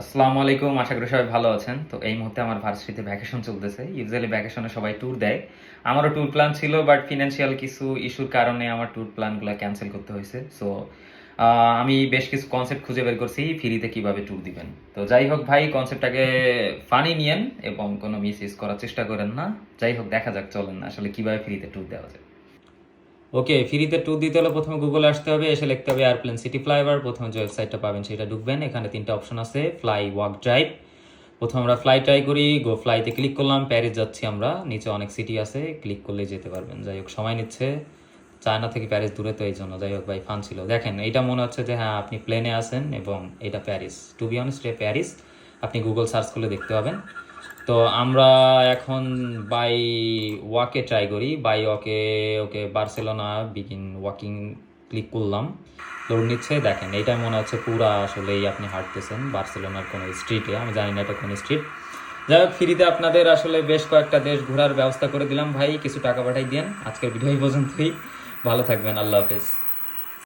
আসসালামু আলাইকুম, আশা করি সবাই ভালো আছেন। তো এই মুহূর্তে আমার ভার্সিটিতে ভ্যাকেশন চলতেছে। ইউজুয়ালি ভ্যাকেশনে সবাই ট্যুর দেয়। আমারও ট্যুর প্ল্যান ছিল বাট ফিনান্সিয়াল কিছু ইস্যুর কারণে আমার ট্যুর প্ল্যানগুলো ক্যান্সেল করতে হয়েছে। সো আমি বেশ কিছু কনসেপ্ট খুঁজে বের করছি ফ্রিতে কীভাবে ট্যুর দিবেন। তো যাই হোক ভাই কনসেপ্টটাকে ফানি নিয়েন এবং কোনো মিস ইউজ করার চেষ্টা করেন না। যাই হোক, দেখা যাক, চলেন আসলে কীভাবে ফ্রিতে ট্যুর দেওয়া যায়। ওকে ফ্রিতে ট্যুর দিতে হলে প্রথমে গুগলে আসতে হবে, এসে লিখতে হবে এয়ারপ্লেন সিটি ফ্লাইওভার প্রথমে যে ওয়েবসাইটটা পাবেন সেটা ঢুকবেন, এখানে তিনটা অপশন আছে ফ্লাই ওয়াক ড্রাইভ প্রথম আমরা ফ্লাই ট্রাই করি গো ফ্লাইতে ক্লিক করলাম প্যারিস যাচ্ছি আমরা, নিচে অনেক সিটি আছে ক্লিক করলে যেতে পারবেন। যাই হোক, সময় নিচ্ছে চায়না থেকে প্যারিস দূরে তো এই জন্য, যাই হোক ভাই ফান ছিল। দেখেন এটা মনে হচ্ছে যে হ্যাঁ আপনি প্লেনে আসেন এবং এটা Paris to be honest Paris আপনি গুগল সার্চ করলে দেখতে পাবেন। তো আমরা এখন বাই ওয়াকে ট্রাই করি বাই ওয়াকে okay Barcelona begin walking click করলাম। লোড নিচ্ছে, দেখেন, এইটা মনে হচ্ছে পুরা আসলেই আপনি হাঁটতেছেন বার্সেলোনার কোনো স্ট্রিটে আমি জানি না এটা কোন স্ট্রিট যাই হোক, ফ্রিতে আপনাদের আসলে বেশ কয়েকটা দেশ ঘোরার ব্যবস্থা করে দিলাম। ভাই, কিছু টাকা পাঠাই দিন। আজকের ভিডিও এই পর্যন্তই। ভালো থাকবেন, আল্লাহ হাফেজ।